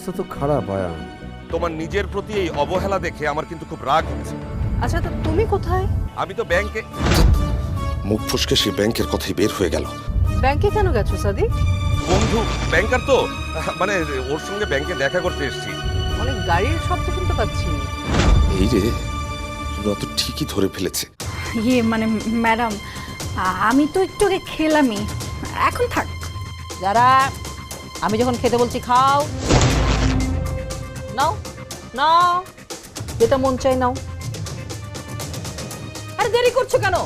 অবস্থা তো খারাপ আয়ান। তোমার নিজের প্রতি এই অবহেলা দেখে আমার কিন্তু খুব রাগ হচ্ছে আচ্ছা তো তুমি কোথায়? আমি তো ব্যাংকে মুখ ফুসকে সে ব্যাংকের কথাই বের হয়ে গেল। ব্যাংকে কেন গেছো সাদিক? বন্ধু ব্যাংকার তো? মানে ওর সঙ্গে ব্যাংকে দেখা করতে এসেছি। অনেক গাড়ির শব্দ শুনতে পাচ্ছি। এই রে রুনা তো ঠিকই ধরে ফেলেছে। ইয়ে মানে ম্যাডাম আমি তো একটু আগে খেলামই। এখন থাক। যারা আমি যখন খেতে বলছি খাও। নাও যেটা মন চাই নাও। আরে দেরি করছ কেন?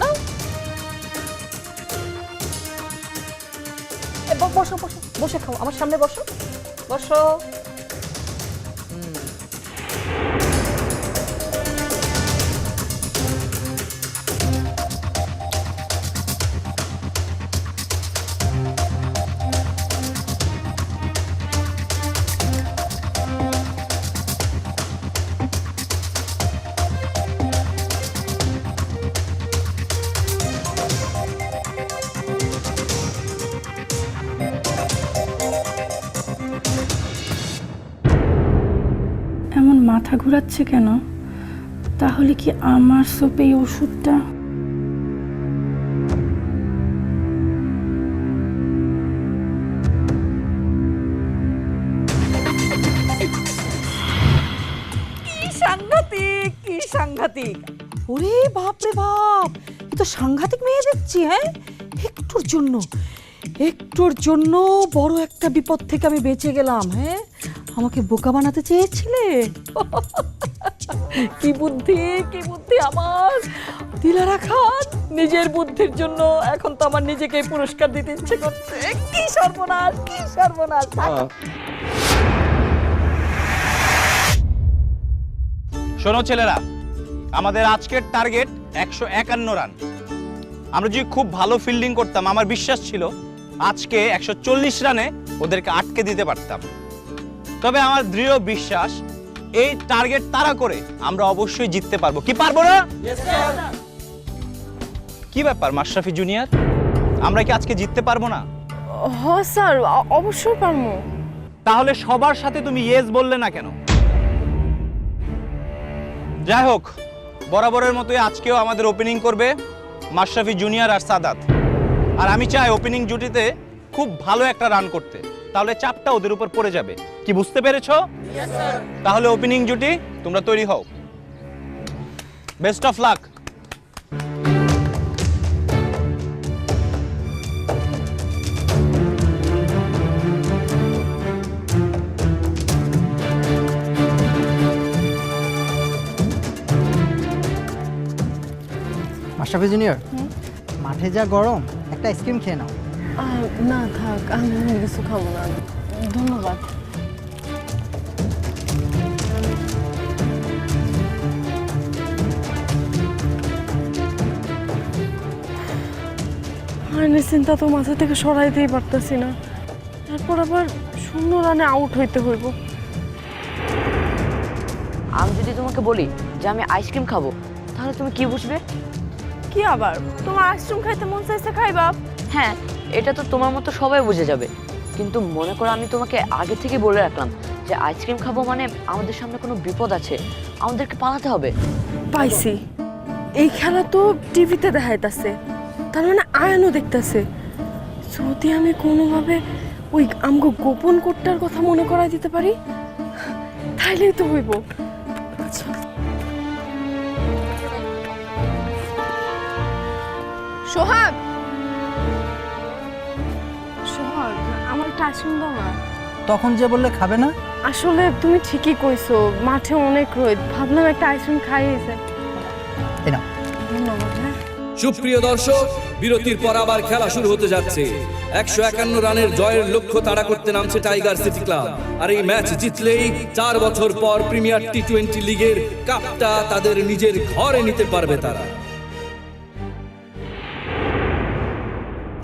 নাও বসো বসো। বসে খাও। আমার সামনে বসো। বসো। ঘোরাচ্ছে কেন? তাহলে কি আমার সোপে এই ওষুধটা? সাংঘাতিক, কি সাংঘাতিক। ওরে বাপ রে বাপ, এ তো সাংঘাতিক মেয়ে দেখছি হ্যাঁ? একটুর জন্য একটুর জন্য বড় একটা বিপদ থেকে আমি বেঁচে গেলাম হ্যাঁ? আমাকে বোকা বানাতে চেয়েছিলে? কি বুদ্ধি কি বুদ্ধি আমার? দিলারা খান, নিজের বুদ্ধির জন্য এখন তো আমার নিজেকে পুরস্কার দিতে ইচ্ছে করছে। কি সর্বনাশ কি সর্বনাশ শোনো ছেলেরা, আমাদের আজকের টার্গেট একশো একান্ন রান। আমরা যদি খুব ভালো ফিল্ডিং করতাম, আমার বিশ্বাস ছিল আজকে একশো চল্লিশ রানে ওদেরকে আটকে দিতে পারতাম। তবে আমার দৃঢ় বিশ্বাস এই টার্গেট তারা করে আমরা অবশ্যই জিততে পারব। কি পারব না? কি ব্যাপার মাশরাফি জুনিয়র আমরা কি আজকে জিততে পারব না? হ স্যার অবশ্যই পারব। তাহলে সবার সাথে তুমি ইয়েস বললে না কেন? যাই হোক বরাবরের মতোই আজকেও আমাদের ওপেনিং করবে মাশরাফি জুনিয়র আর সাদাত। আর আমি চাই ওপেনিং জুটিতে খুব ভালো একটা রান করতে। তাহলে চাপটা ওদের উপর পড়ে যাবে। কি বুঝতে পেরেছ? তাহলে ওপেনিং জুটি তোমরা তৈরি হও। Best of luck Mashrafe junior মাঠে যা গরম একটা আইসক্রিম খেয়ে নাও। না থাক আমি কিছু খাব না ধন্যবাদ আইনের চিন্তা তো মাথা থেকে সরাইতেই পারতেছি না তারপর আবার শূন্য রানে আউট হইতে হইব। আমি যদি তোমাকে বলি যে আমি আইসক্রিম খাব তাহলে তুমি কি বুঝবে? কি আবার? তোমার আইসক্রিম খাইতে মন চাইছে খাইবা? হ্যাঁ এটা তো তোমার মতো সবাই বুঝে যাবে। কিন্তু মনে করো আমি তোমাকে আগে থেকে বলে রাখলাম যে আইসক্রিম খাব মানে আমাদের সামনে কোনো বিপদ আছে। আমাদেরকে পালাতে হবে। পাইছি। এই খেলা তো টিভিতে দেখাইতাছে। তার মানে আয়ানও দেখতাছে। যদি আমি কোনোভাবে ওই আমগো গোপন কোটটার কথা মনে করাই দিতে পারি, তাইলেই তো হইব। আচ্ছা। সোহাগ! একটা আইসক্রিম না। তখন যে বললে খাবে না? আসলে তুমি ঠিকই কইছো মাঠে অনেক রোদ। ভাবলাম একটা আইসক্রিম খাইয়েছে এই নাও। হ্যাঁ। সুপ্রিয় দর্শক বিরতির পর আবার খেলা শুরু হতে যাচ্ছে। একশো একান্ন রানের জয়ের লক্ষ্য তাড়া করতে নামছে টাইগার সিটি ক্লাব। আর এই ম্যাচ জিতলেই চার বছর পর প্রিমিয়ার টি টোয়েন্টি লিগের কাপটা তাদের নিজের ঘরে নিতে পারবে তারা।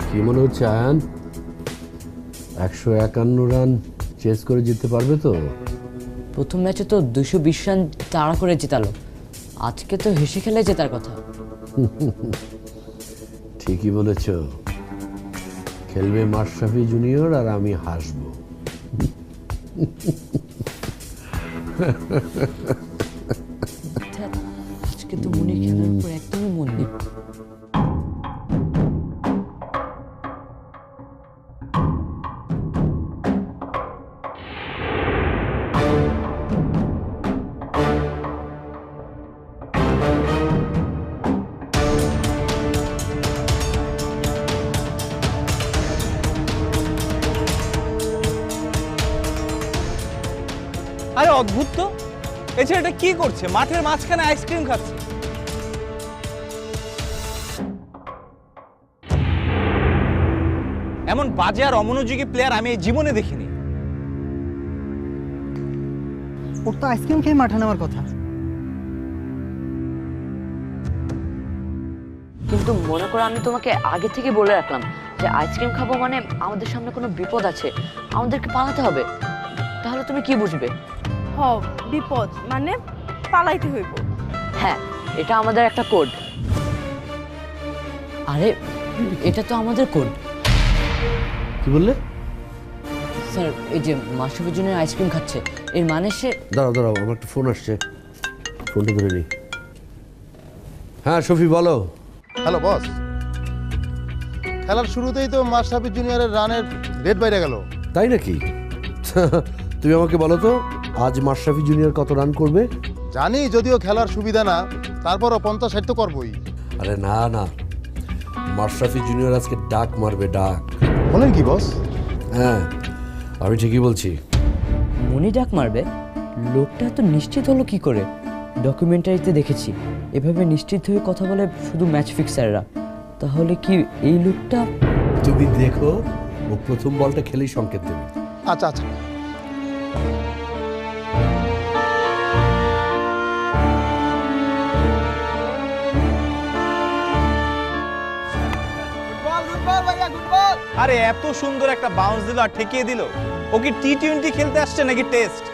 কি মনে হচ্ছে আয়ান? একশো একান্ন রান চেস করে জিততে পারবে তো? প্রথম ম্যাচে তো দুশো বিশ রান তাড়া করে জেতালো। আজকে তো হেসে খেলে জেতার কথা। ঠিকই বলেছ। খেলবে মাশরাফি জুনিয়র আর আমি হাসবো। আজকে তো কি করছে? মাঠের মাঝখানে আইসক্রিম খাচ্ছে। এমন বাজে আর অমনোযোগী প্লেয়ার আমি এই জীবনে দেখিনি। ওর তো আইসক্রিম খেয়ে মাঠে নেওয়ার কথা। কিন্তু মনে করো আমি তোমাকে আগে থেকে বলে রাখলাম যে আইসক্রিম খাব মানে আমাদের সামনে কোনো বিপদ আছে। আমাদেরকে পালাতে হবে। তাহলে তুমি কি বুঝবে? হ বিপদ মানে পালাইতে হইব। হ্যাঁ এটা আমাদের একটা কোড। আরে এটা তো আমাদের কোড। কি বললে? স্যার এই যে মাসুফের জন্য আইসক্রিম খাচ্ছে এর মানে সে দাঁড়াও দাঁড়াও আমার একটা ফোন আসছে। ফোনটা ধরে নি হ্যাঁ শফি বলো। Hello boss. খেলার শুরুতেই তো মাশরাফি জুনিয়রের রানের ডেট বাইরে গেল। তাই নাকি? তুমি আমাকে বলো তো। আজ মাশরাফি জুনিয়র কত রান করবে? জানি যদিও খেলার সুবিধা না তারপরও পঞ্চাশ ষাট তো করবোই। আরে না না। মাশরাফি জুনিয়র আজকে ডাক মারবে ডাক। বলেন কি বস? হ্যাঁ আমি ঠিকই বলছি। মনি ডাক মারবে? লোকটা তো নিশ্চিত হলো কি করে? ডকুমেন্টারিতে দেখেছি। এভাবে নিশ্চিত হয়ে কথা বলে শুধু ম্যাচ ফিক্সাররা তাহলে কি এই লোকটা তুমি দেখো ও প্রথম বলটা খেলেই সংকেত দেবে। আচ্ছা আচ্ছা। আরে এত সুন্দর একটা বাউন্স দিল আর ঠেকিয়ে দিল। ও কি টি টোয়েন্টি খেলতে আসছে নাকি টেস্ট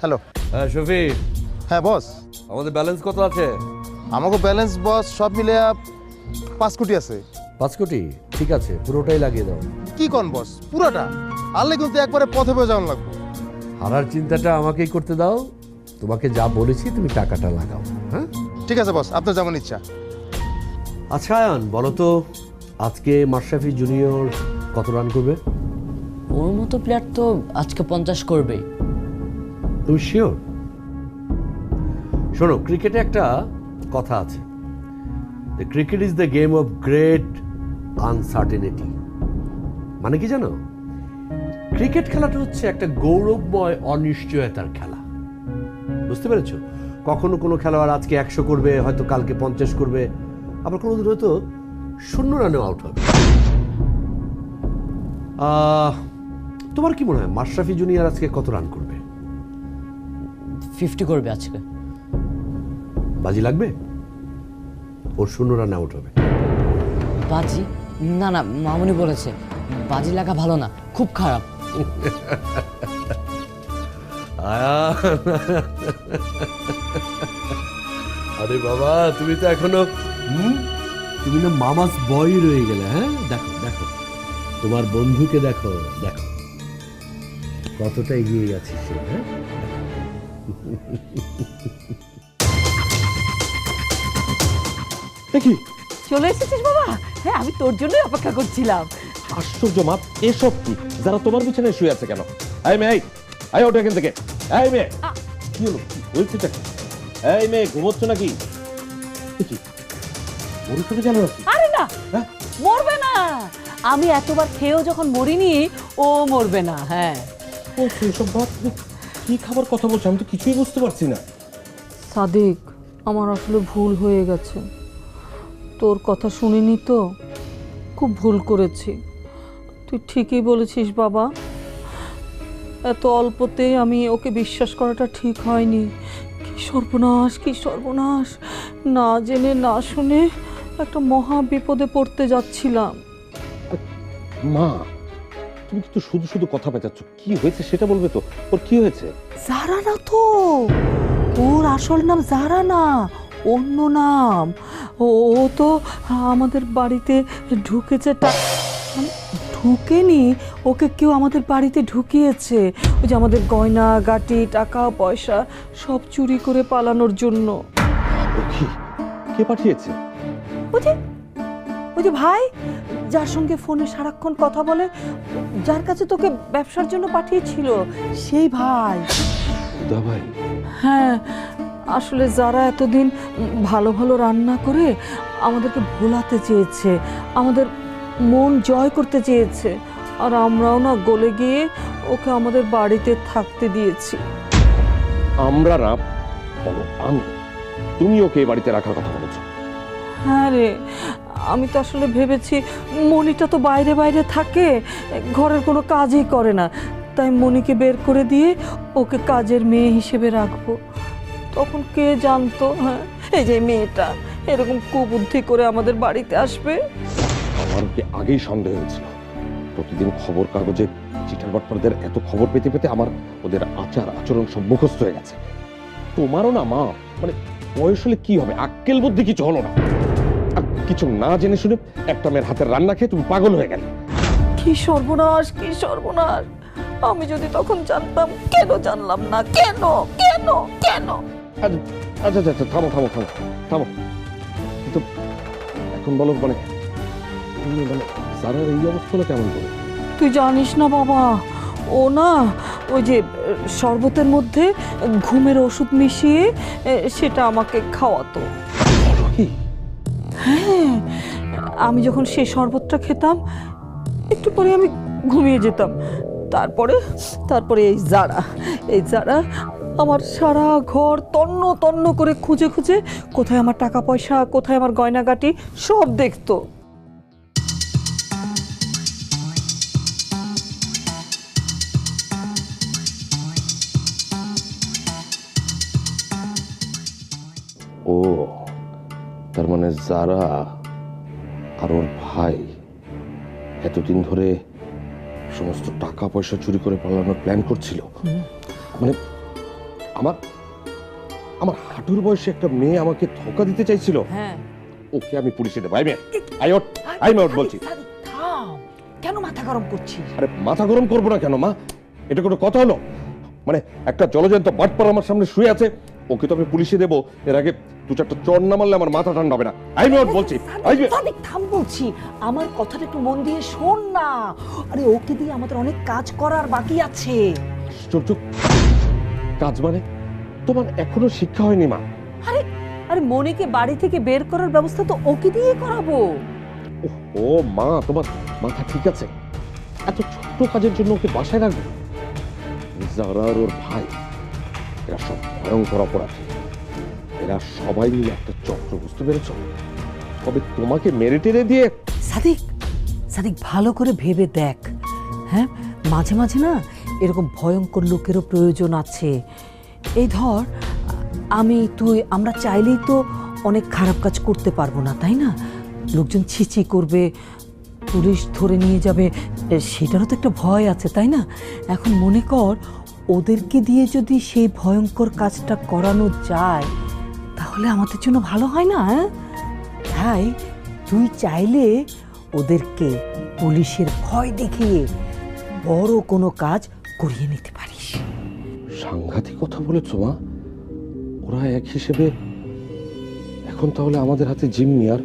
হ্যালো হ্যাঁ শফি হ্যাঁ বস। আমাদের ব্যালেন্স কত আছে? আমাকে ব্যালেন্স বস সব মিলে পাঁচ কোটি আছে। পাঁচ কোটি? ঠিক আছে পুরোটাই লাগিয়ে দাও। কি কন বস পুরোটা? আনলে কিন্তু একবারে পথে পেয়ে যাওয়ার লাগবে। হারার চিন্তাটা আমাকেই করতে দাও। তোমাকে যা বলেছি তুমি টাকাটা লাগাও হ্যাঁ? ঠিক আছে বস আপনার যেমন ইচ্ছা। আচ্ছা আয়ান বলো তো আজকে মাশরাফি জুনিয়র কত রান করবে? ওর মতো প্লেয়ার তো আজকে পঞ্চাশ করবেই। তুমি শিওর শোনো ক্রিকেটে একটা কথা আছে। Cricket is the game of great uncertainty মানে কি জানো? ক্রিকেট খেলাটা হচ্ছে একটা গৌরবময় অনিশ্চয়তার খেলা। বুঝতে পেরেছ? কখনো কোনো খেলোয়াড় আজকে একশো করবে, হয়তো কালকে পঞ্চাশ করবে, আবার কোনো দিন হয়তো শূন্য রানেও আউট হবে। তোমার কি মনে হয়, মাশরাফি জুনিয়র আজকে কত রান করবে? ফিফটি করবে আজকে। বাজি লাগবে? ওর শূন্য রান আউট হবে বাজি? না না মামুনি বলেছে বাজি লাগা ভালো না খুব খারাপ। আরে বাবা তুমি তো এখনও হুম? তুমি না মামাস বয় রয়ে গেলে হ্যাঁ? দেখো দেখো। তোমার বন্ধুকে দেখো দেখো। কতটা এগিয়ে গেছে সে হ্যাঁ? দেখি। চলে এসেছিস বাবা? হ্যাঁ আমি তোর জন্যই অপেক্ষা করছিলাম। আশ্চর্য মা এসব কি? যারা তোমার পিছনে শুয়ে আছে কেন? এই মেয়ে আই ওটা এখান থেকে। এই মেয়ে কি হলো? কি হয়েছে কি? এই মেয়ে ঘুমোচ্ছ নাকি? দেখি চোখে জানো নাকি আরে না হ্যাঁ? মরবে না। আমি এতবার খেয়েও যখন মরিনি ও মরবে না হ্যাঁ। ও ভাত তুমি কি খাবার কথা বলছো? আমি তো কিছুই বুঝতে পারছি না। সাদিক আমার আসলে ভুল হয়ে গেছে। তোর কথা শুনিনি তো? খুব ভুল করেছি। তুই ঠিকই বলেছিস বাবা। এত অল্পতে আমি ওকে বিশ্বাস করাটা ঠিক হয়নি। কি সর্বনাশ কি সর্বনাশ। না জেনে না শুনে একটা মহা বিপদে পড়তে যাচ্ছিলাম। মা তুমি কিন্তু শুধু শুধু কথা পেঁচাচ্ছ কি হয়েছে সেটা বলবে তো? ওর কি হয়েছে? জারা না তো! ওর আসল নাম জারা না অন্য নাম। ও তো আমাদের বাড়িতে ঢুকেছে মানে ঢুকেনি? ওকে কেউ আমাদের বাড়িতে ঢুকিয়েছে? ওই যে আমাদের গয়না গাটি টাকা পয়সা সব চুরি করে পালানোর জন্য। কে? পাঠিয়েছে? ওই যে ওই যে ভাই যার সঙ্গে ফোনে সারাক্ষণ কথা বলে যার কাছে তোকে ব্যবসার জন্য পাঠিয়েছিল সেই ভাই। ভাই। হ্যাঁ আসলে যারা এতদিন ভালো ভালো রান্না করে আমাদেরকে ভোলাতে চেয়েছে আমাদের মন জয় করতে চেয়েছে আর আমরাও না গলে গিয়ে ওকে আমাদের বাড়িতে থাকতে দিয়েছি। আমরা না বলো আমি তুমি ওকে এ বাড়িতে রাখার কথা বলেছ। হ্যাঁ রে আমি তো আসলে ভেবেছি মনিটা তো বাইরে বাইরে থাকে ঘরের কোনো কাজই করে না তাই মনিকে বের করে দিয়ে ওকে কাজের মেয়ে হিসেবে রাখব। তখন কে জানতো হ্যাঁ? এই যে মেয়েটা এরকম কুবুদ্ধি করে আমাদের বাড়িতে আসবে? আমার কি আগেই সন্দেহ হয়েছিল। প্রতিদিন খবর কাগজে চিঠার বাটপারদের এত খবর পেতে পেতে আমার ওদের আচার আচরণ সব মুখস্থ হয়ে গেছে। তোমারও না মা? মানে বয়স হলে কি হবে? আক্কেল বুদ্ধি কিছু হলো না। আর কিছু না জেনে শুনে একটা মেয়ের হাতের রান্না খেয়ে তুমি পাগল হয়ে গেলে। কি সর্বনাশ কি সর্বনাশ। আমি যদি তখন জানতাম কেন জানলাম না? কেন? কেন? কেন? আচ্ছা আচ্ছা আচ্ছা, আচ্ছা থামো থামো থামো থামো। কিন্তু এখন বলো মানে মানে সারার এই অবস্থা হলো কেমন করে? তুই জানিস না বাবা ও না ওই যে শরবতের মধ্যে ঘুমের ওষুধ মিশিয়ে সেটা আমাকে খাওয়াতো। হ্যাঁ আমি যখন সেই শরবতটা খেতাম একটু পরে আমি ঘুমিয়ে যেতাম। তারপরে তারপরে এই জারা এই জারা আমার সারা ঘর তন্ন তন্ন করে খুঁজে খুঁজে কোথায় আমার টাকা পয়সা কোথায় আমার গয়নাগাটি সব দেখতো। ও তার মানে যারা আর ওর ভাই এতদিন ধরে সমস্ত টাকা পয়সা চুরি করে পালানোর প্ল্যান করছিল? মানে আমার আমার হাঁটুর বয়সে একটা মেয়ে আমাকে ধোকা দিতে চাইছিল। হ্যাঁ। ওকে আমি পুলিশে দেবো। আই মেয়ে আই ওট আই মেয়ে বলছি। থাম কেন মাথা গরম করছিস? আরে মাথা গরম করব না কেন মা? এটা কোনো কথা হলো? মানে একটা জলজন্ত বাটপার আমার সামনে শুয়ে আছে ওকে তো আমি পুলিশে দেবো। এর আগে দু চারটা চর না মারলে আমার মাথা ঠান্ডা হবে না। আই মেয়ে বলছি সাদিক থাম বলছি। আমার কথাটা একটু মন দিয়ে শোন না। আরে ওকে দিয়ে আমাদের অনেক কাজ করার বাকি আছে। আশ্চর্য। কাজ মানে? তোমার এখনও শিক্ষা হয়নি মা। আরে আরে মনিকে বাড়ি থেকে বের করার ব্যবস্থা তো ওকে দিয়ে করাবো। ও মা তোমার মাথা ঠিক আছে? এত ছোট্ট কাজের জন্য ওকে বাসায় রাখবে? যারা আর ওর ভাই এরা সব ভয়ঙ্কর অপরাধী। এরা সবাই মিলে একটা চক্র বুঝতে পেরেছ তবে তোমাকে মেরে টেরে দিয়ে সাদিক সাদিক ভালো করে ভেবে দেখ। হ্যাঁ মাঝে মাঝে না এরকম ভয়ঙ্কর লোকেরও প্রয়োজন আছে। এই ধর, আমি, তুই, আমরা চাইলেই তো অনেক খারাপ কাজ করতে পারব না, তাই না? লোকজন ছিচি করবে, পুলিশ ধরে নিয়ে যাবে সেটারও তো একটা ভয় আছে, তাই না? এখন মনে কর, ওদেরকে দিয়ে যদি সেই ভয়ঙ্কর কাজটা করানো যায়, তাহলে আমাদের জন্য ভালো হয় না হ্যাঁ? তাই তুই চাইলে ওদেরকে পুলিশের ভয় দেখিয়ে বড় কোনো কাজ করিয়ে নিতে পারিস। সাংঘাতিক কথা বলেছ মা। ওরা এক হিসেবে এখন তাহলে আমাদের হাতে জিম্মি আর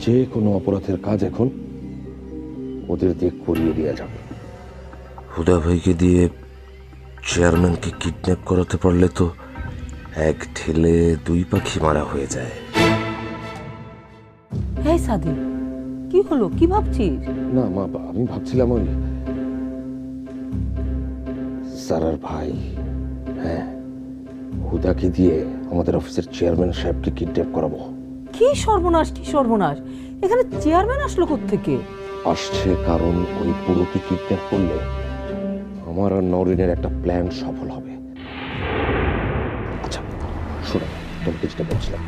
যে কোনো অপরাধের কাজ এখন ওদের দিয়ে করিয়ে দেওয়া যাবে। হুদা ভাইকে দিয়ে চেয়ারম্যানকে কিডন্যাপ করাতে পারলে তো এক ঠেলে দুই পাখি মারা হয়ে যায়। এই সাদি কি হলো? কি ভাবছিস? না মা বা- আমি ভাবছিলাম ওই সারার ভাই হ্যাঁ? হুদাকে দিয়ে আমাদের অফিসের চেয়ারম্যান সাহেবকে কিডন্যাপ করাবো। কি সর্বনাশ কি সর্বনাশ? এখানে চেয়ারম্যান আসলো থেকে আসছে কারণ ওই বুড়োকে কিডন্যাপ করলে আমার আর নরিনের একটা প্ল্যান সফল হবে। আচ্ছা শোনো তোমাকে যেটা বলছিলাম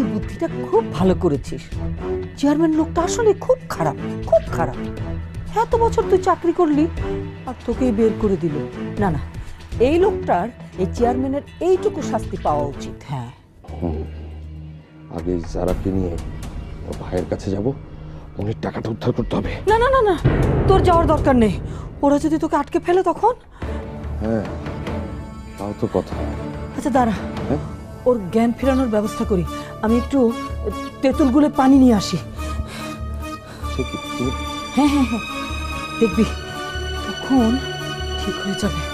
এই বুদ্ধিটা খুব ভালো করেছিস। চেয়ারম্যান লোকটা আসলে খুব খারাপ খুব খারাপ। এত বছর তুই চাকরি করলি আর তোকেই বের করে দিল। না না এই লোকটার এই চেয়ারম্যানের এইটুকু শাস্তি পাওয়া উচিত। হ্যাঁ। আগে যারাকে নিয়ে ওর ভাইয়ের কাছে যাব মনির টাকাটা উদ্ধার করতে হবে। না না না না তোর যাওয়ার দরকার নেই। ওরা যদি তোকে আটকে ফেলে তখন? হ্যাঁ তাও তো কথা। আচ্ছা দাঁড়া। হ্যাঁ? ওর জ্ঞান ফেরানোর ব্যবস্থা করি। আমি একটু তেঁতুলগুলো পানি নিয়ে আসি। হ্যাঁ হ্যাঁ হ্যাঁ। দেখবি তখন ঠিক হয়ে যাবে।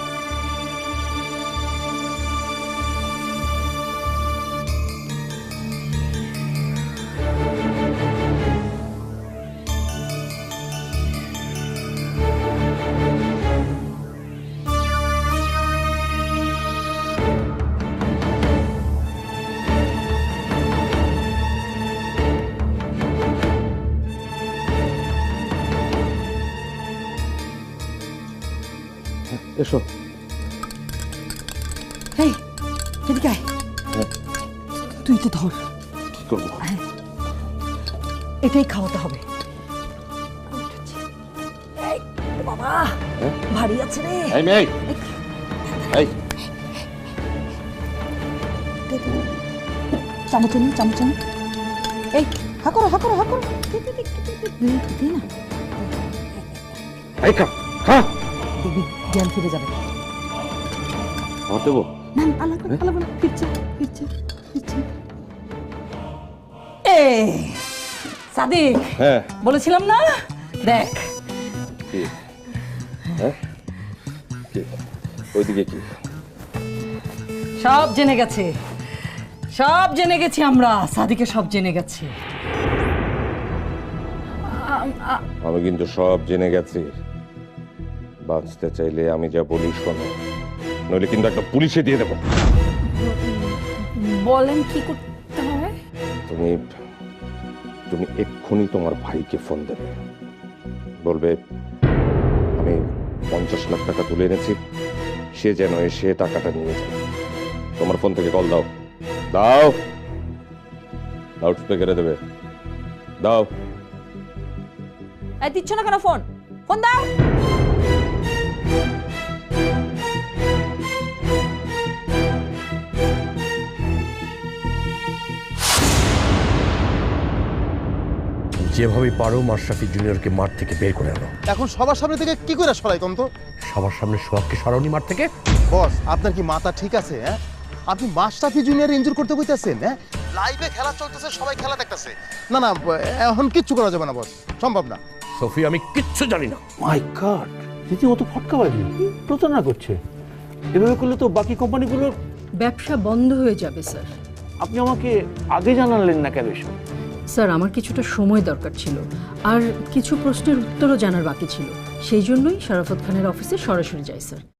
এসো এই এদিকে আয় হ্যাঁ। তুই তো ধর কি করব এটাই খাওয়াতে হবে বাবা হ্যাঁ? ভারী আছে রে এই মেয়ে এই চামচ নি চামচ নি এই হা করো হা হা দে, না এই খা খা জ্ঞান ফিরে যাবে। দেবো? না করে, করে, ফিরছে ফিরছে ফিরছে। এ সাদিক হ্যাঁ। বলেছিলাম না? দেখ। কি? হ্যাঁ? ওইদিকে কি? সব জেনে গেছে। সব জেনে গেছি আমরা। সাদিকে সব জেনে গেছে। আমি কিন্তু সব জেনে গেছি। বাঁচতে চাইলে আমি যা বলি শোনো। নইলে কিন্তু একটা পুলিশে দিয়ে দেবো। বলেন কি করতে হবে? তুমি তুমি এক্ষুনি তোমার ভাইকে ফোন দেবে। বলবে আমি পঞ্চাশ লাখ টাকা তুলে এনেছি সে যেন এসে টাকাটা নিয়ে যায়। তোমার ফোন থেকে কল দাও। দাও! লাউড স্পিকারে দেবে। দাও! দিচ্ছ না কেন ফোন? ফোন দাও! যেভাবে পারো মাশরাফি জুনিয়রকে মাঠ থেকে বের করে আনো। এখন সবার সামনে থেকে কি করে সরাই তন্ত সবার সামনে সোহাগকে সরানি মাঠ থেকে? বস আপনার কি মাথা ঠিক আছে হ্যাঁ? আপনি মাস্টাফি জুনিয়র ইনজুর করতে বইতেছেন হ্যাঁ? লাইভে খেলা চলতেছে সবাই খেলা দেখতেছে। না না এখন কিচ্ছু করা যাবে না বস সম্ভব না। সফি আমি কিচ্ছু জানি না। মাই গড রীতিমতো ফটকাবাজি প্রতারণা করছে। এভাবে করলে তো বাকি কোম্পানিগুলোর ব্যবসা বন্ধ হয়ে যাবে স্যার। আপনি আমাকে আগে জানালেন না কেন এসব? স্যার, আমার কিছুটা সময় দরকার ছিল। আর কিছু প্রশ্নের উত্তরও জানার বাকি ছিল। সেই জন্যই শরাফত খানের অফিসে সরাসরি যাই, স্যার।